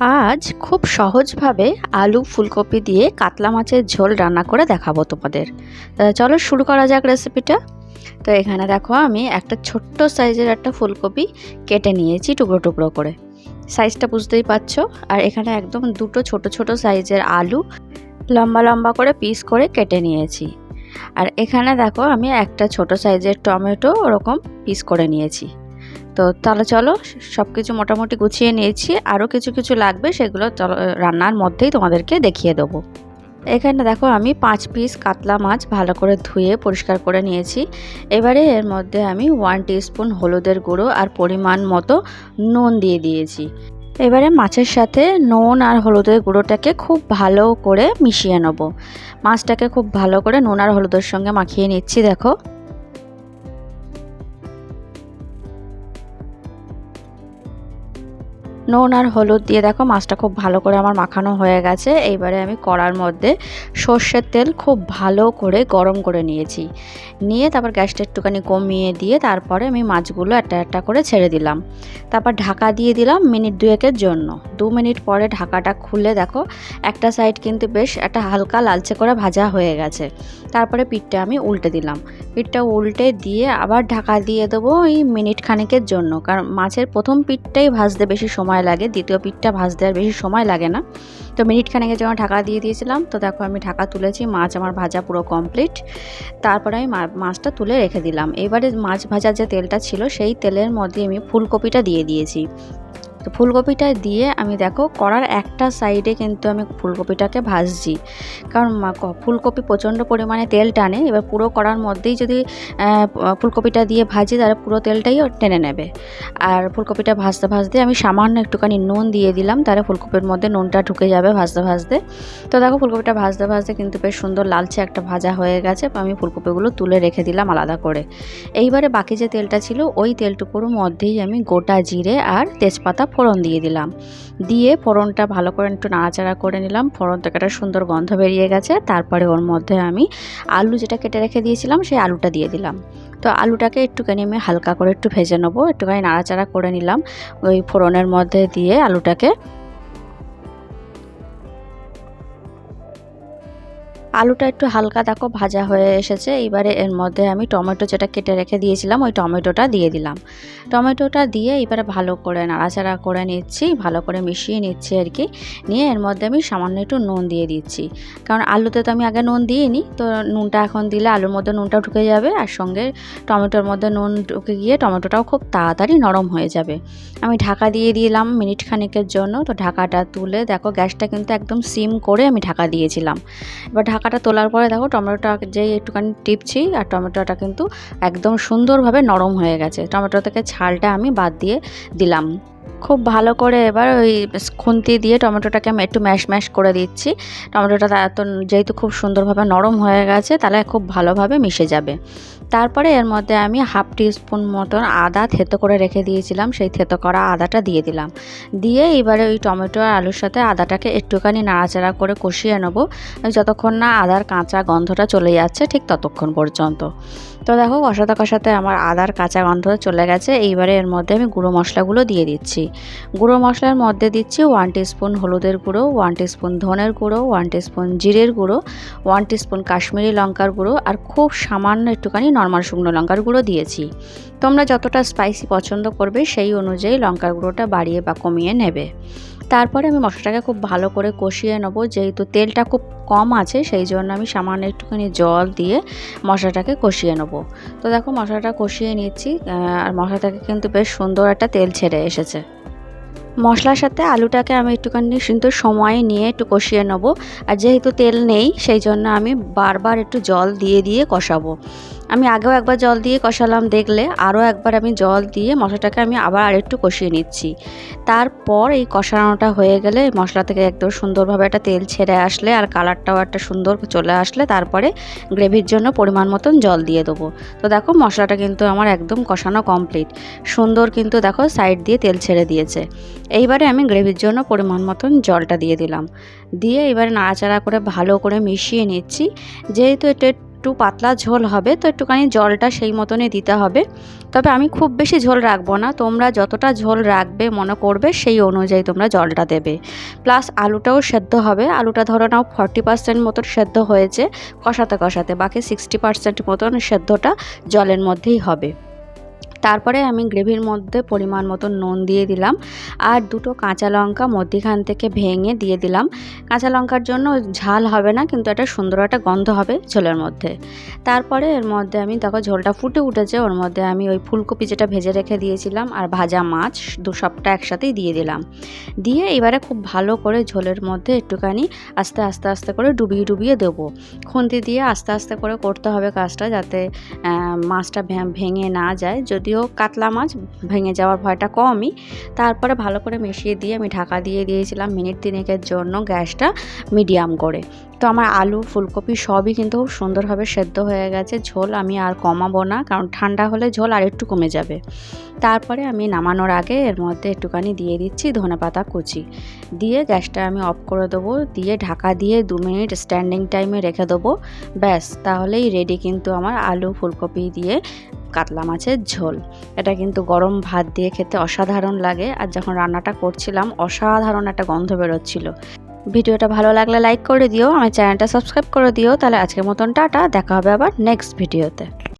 আজ খুব সহজভাবে আলু ফুলকপি দিয়ে কাতলা মাছের ঝোল রান্না করে দেখাবো তোমাদের। চলো শুরু করা যাক রেসিপিটা তো এখানে দেখো আমি একটা ছোট্ট সাইজের একটা ফুলকপি কেটে নিয়েছি টুকরো টুকরো করে। সাইজটা বুঝতেই পারছ? আর এখানে একদম দুটো ছোট ছোট সাইজের আলু লম্বা লম্বা করে পিস করে কেটে নিয়েছি। আর এখানে দেখো আমি একটা ছোট সাইজের টমেটো ওরকম পিস করে নিয়েছি। তো তাহলে চলো সব কিছু মোটামুটি গুছিয়ে নিয়েছি। আরও কিছু কিছু লাগবে, সেগুলো রান্নার মধ্যেই তোমাদেরকে দেখিয়ে দেবো। এখানে দেখো, আমি পাঁচ পিস কাতলা মাছ ভালো করে ধুয়ে পরিষ্কার করে নিয়েছি। এবারে এর মধ্যে আমি ওয়ান স্পুন হলুদের গুঁড়ো আর পরিমাণ মতো নুন দিয়ে দিয়েছি। এবারে মাছের সাথে নুন আর হলুদের গুঁড়োটাকে খুব ভালো করে মিশিয়ে নেব। মাছটাকে খুব ভালো করে নুন আর হলুদের সঙ্গে মাখিয়ে নিচ্ছি, দেখো। নুন আর হলুদ দিয়ে দেখো মাছটা খুব ভালো করে আমার মাখানো হয়ে গেছে। এইবারে আমি কড়ার মধ্যে সর্ষের তেল খুব ভালো করে গরম করে নিয়েছি। নিয়ে তারপর গ্যাসটা একটুখানি কমিয়ে দিয়ে তারপরে আমি মাছগুলো একটা একটা করে ছেড়ে দিলাম। তারপর ঢাকা দিয়ে দিলাম মিনিট দুয়েকের জন্য। দু মিনিট পরে ঢাকাটা খুলে দেখো, একটা সাইড কিন্তু বেশ একটা হালকা লালচে করে ভাজা হয়ে গেছে। তারপরে পিঠটা আমি উল্টে দিলাম। পিঠটা উল্টে দিয়ে আবার ঢাকা দিয়ে দেবো এই মিনিট খানেকের জন্য। কারণ মাছের প্রথম পিঠটাই ভাজতে বেশি সময় লাগে। দ্বিতীয় পিঠটা ভাজতে আর বেশি সময় লাগে না। তো মিনিট খানেকের জন্য ঢাকা দিয়ে দিয়েছিলাম। তো দেখো আমি ঢাকা তুলেছি, মাছ আমার ভাজা পুরো কমপ্লিট তারপরে আমি মাছটা তুলে রেখে দিলাম। এবারে মাছ ভাজার যে তেলটা ছিল, সেই তেলের মধ্যে আমি ফুলকপিটা দিয়ে দিয়েছি। তো ফুলকপিটা দিয়ে আমি দেখো কড়ার একটা সাইডে কিন্তু আমি ফুলকপিটাকে ভাজছি। কারণ ফুলকপি প্রচণ্ড পরিমাণে তেল টানে, এবার পুরো কড়ার মধ্যেই যদি ফুলকপিটা দিয়ে ভাজি তাহলে পুরো তেলটাই টেনে নেবে। আর ফুলকপিটা ভাজতে ভাজতে আমি সামান্য একটুখানি নুন দিয়ে দিলাম, তাহলে ফুলকপির মধ্যে নুনটা ঢুকে যাবে ভাজতে ভাজতে। তো দেখো ফুলকপিটা ভাজতে ভাজতে কিন্তু বেশ সুন্দর লালচে একটা ভাজা হয়ে গেছে, আমি ফুলকপিগুলো তুলে রেখে দিলাম আলাদা করে। এইবারে বাকি যে তেলটা ছিল, ওই তেলটুকুর মধ্যেই আমি গোটা জিরে আর তেজপাতা ফোড়ন দিয়ে দিলাম। দিয়ে ফোড়নটা ভালো করে একটু নাড়াচাড়া করে নিলাম। ফোড়ন থেকে একটা সুন্দর গন্ধ বেরিয়ে গেছে। তারপরে ওর মধ্যে আমি আলু যেটা কেটে রেখে দিয়েছিলাম, সেই আলুটা দিয়ে দিলাম। তো আলুটাকে একটুখানি আমি হালকা করে একটু ভেজে নেব। একটুখানি নাড়াচাড়া করে নিলাম। ওই ফোড়নের মধ্যে দিয়ে আলুটাকে আলুটা একটু হালকা দেখো, ভাজা হয়ে এসেছে। এবারে এর মধ্যে আমি টমেটো যেটা কেটে রেখে দিয়েছিলাম, ওই টমেটোটা দিয়ে দিলাম। টমেটোটা দিয়ে এবারে ভালো করে নাড়াচাড়া করে নিচ্ছি, ভালো করে মিশিয়ে নিচ্ছি আর কি। নিয়ে এর মধ্যে আমি সামান্য একটু নুন দিয়ে দিচ্ছি। কারণ আলুতে তো আমি আগে নুন দিইনি, তো নুনটা এখন দিলে আলুর মধ্যে নুনটা ঢুকে যাবে, আর সঙ্গে টমেটোর মধ্যে নুন ঢুকে গিয়ে টমেটোটাও খুব তাড়াতাড়ি নরম হয়ে যাবে। আমি ঢাকা দিয়ে দিলাম মিনিট খানিকের জন্য, তো ঢাকাটা তুলে দেখো, গ্যাসটা কিন্তু একদম সিম করে আমি ঢাকা দিয়েছিলাম। এবার ঢাকা ঢাকাটা তোলার পরে দেখো টমেটোটা যে একটুখানি টিপছি আর টমেটোটা কিন্তু একদম সুন্দরভাবে নরম হয়ে গেছে। টমেটো থেকে ছালটা আমি বাদ দিয়ে দিলাম। খুব ভালো করে এবার ওই খুন্তি দিয়ে টমেটোটাকে আমি একটু ম্যাশ ম্যাশ করে দিচ্ছি। টমেটোটা এত যেহেতু খুব সুন্দরভাবে নরম হয়ে গেছে, তাহলে খুব ভালোভাবে মিশে যাবে। তারপরে এর মধ্যে আমি হাফ টিস্পুন মতন আদা থেতো করে রেখে দিয়েছিলাম, সেই থেতো করা আদাটা দিয়ে দিলাম। দিয়ে এবারে ওই টমেটো আর আলুর সাথে আদাটাকে একটুখানি নাড়াচাড়া করে কষিয়ে নেব। যতক্ষণ না আদার কাঁচা গন্ধটা চলে যাচ্ছে ঠিক ততক্ষণ পর্যন্ত। তো দেখো, কষাতে কষাতে আমার আদার কাঁচা গন্ধ চলে গেছে। এইবারে এর মধ্যে আমি গুঁড়ো মশলাগুলো দিয়ে দিচ্ছি। গুঁড়ো মশলার মধ্যে দিচ্ছি ওয়ান স্পুন হলুদের গুঁড়ো, ওয়ান স্পুন ধনের গুঁড়ো, ওয়ান স্পুন জিরের গুঁড়ো, ওয়ান স্পুন কাশ্মীরি লঙ্কার গুঁড়ো, আর খুব সামান্য একটুখানি নর্মাল শুকনো লঙ্কার গুঁড়ো দিয়েছি। তোমরা যতটা স্পাইসি পছন্দ করবে সেই অনুযায়ী লঙ্কার গুঁড়োটা বাড়িয়ে বা কমিয়ে নেবে। তারপরে আমি মশলাটাকে খুব ভালো করে কষিয়ে নেব। যেহেতু তেলটা খুব কম আছে, সেই জন্য আমি সামান্য একটুখানি জল দিয়ে মশলাটাকে কষিয়ে নেব। তো দেখো মশলাটা কষিয়ে নিচ্ছি আর মশলাটাকে কিন্তু বেশ সুন্দর একটা তেল ছেড়ে এসেছে। মশলার সাথে আলুটাকে আমি একটুখানি কিন্তু সময় নিয়ে একটু কষিয়ে নেব। আর যেহেতু তেল নেই, সেই জন্য আমি বারবার একটু জল দিয়ে দিয়ে কষাবো। আমি আগেও একবার জল দিয়ে কষালাম দেখলে, আরও একবার আমি জল দিয়ে মশলাটাকে আমি আবার আরেকটু কষিয়ে নিচ্ছি। তারপর এই কষানোটা হয়ে গেলে মশলা থেকে একদম সুন্দরভাবে একটা তেল ছেড়ে আসলে আর কালারটাও একটা সুন্দর চলে আসলে, তারপরে গ্রেভির জন্য পরিমাণ মতন জল দিয়ে দেবো। তো দেখো মশলাটা কিন্তু আমার একদম কষানো কমপ্লিট। সুন্দর কিন্তু দেখো সাইড দিয়ে তেল ছেড়ে দিয়েছে। এইবারে আমি গ্রেভির জন্য পরিমাণ মতন জলটা দিয়ে দিলাম। দিয়ে এবারে নাড়াচাড়া করে ভালো করে মিশিয়ে নিচ্ছি। যেহেতু এটা একটু পাতলা ঝোল হবে, তো একটুখানি জলটা সেই মতনই দিতে হবে। তবে আমি খুব বেশি ঝোল রাখব না, তোমরা যতটা ঝোল রাখবে, মনে করবে, সেই অনুযায়ী তোমরা জলটা দেবে। প্লাস আলুটাও সেদ্ধ হবে, আলুটা ধরো নাও ফর্টি পার্সেন্ট মতন সেদ্ধ হয়েছে, কষাতে কষাতে, বাকি সিক্সটি পার্সেন্ট মতন সেদ্ধটা জলের মধ্যেই হবে। তারপরে আমি গ্রেভির মধ্যে পরিমাণ মতো নুন দিয়ে দিলাম আর দুটো কাঁচা লঙ্কা মধ্যিখান থেকে ভেঙে দিয়ে দিলাম। কাঁচা লঙ্কার জন্য ঝাল হবে না, কিন্তু একটা সুন্দর একটা গন্ধ হবে ঝোলের মধ্যে। তারপরে এর মধ্যে আমি, দেখো ঝোলটা ফুটে উঠেছে, ওর মধ্যে আমি ওই ফুলকপি যেটা ভেজে রেখে দিয়েছিলাম আর ভাজা মাছ দু সবটা একসাথেই দিয়ে দিলাম। দিয়ে এবারে খুব ভালো করে ঝোলের মধ্যে একটুখানি আস্তে আস্তে আস্তে করে ডুবিয়ে ডুবিয়ে দেবো। খুন্তি দিয়ে আস্তে আস্তে করে করতে হবে কাজটা যাতে মাছটা ভেঙে না যায়। যদিও কাতলা মাছ, ভেঙে যাওয়ার ভয়টা কমই। তারপরে ভালো করে মিশিয়ে দিয়ে আমি ঢাকা দিয়ে দিয়েছিলাম মিনিট তিনেকের জন্য গ্যাসটা মিডিয়াম করে। তো আমার আলু, ফুলকপি সবই কিন্তু খুব সুন্দরভাবে সেদ্ধ হয়ে গেছে। ঝোল আমি আর কমাবো না, কারণ ঠান্ডা হলে ঝোল আর একটু কমে যাবে। তারপরে আমি নামানোর আগে এর মধ্যে একটুখানি দিয়ে দিচ্ছি ধনেপাতা কুচি। দিয়ে গ্যাসটা আমি অফ করে দেবো, দিয়ে ঢাকা দিয়ে দু মিনিট স্ট্যান্ডিং টাইমে রেখে দেবো। ব্যাস, তাহলেই রেডি কিন্তু আমার আলু, ফুলকপি দিয়ে কাতলা মাছের ঝোল। এটা কিন্তু গরম ভাত দিয়ে খেতে অসাধারণ লাগে। আর যখন রান্নাটা করছিলাম, অসাধারণ একটা গন্ধ বেরোচ্ছিল। ভিডিওটা ভালো লাগলে লাইক করে দিও, আমার চ্যানেলটা সাবস্ক্রাইব করে দিও। তাহলে আজকের মতন টাটা, দেখা হবে আবার নেক্সট ভিডিওতে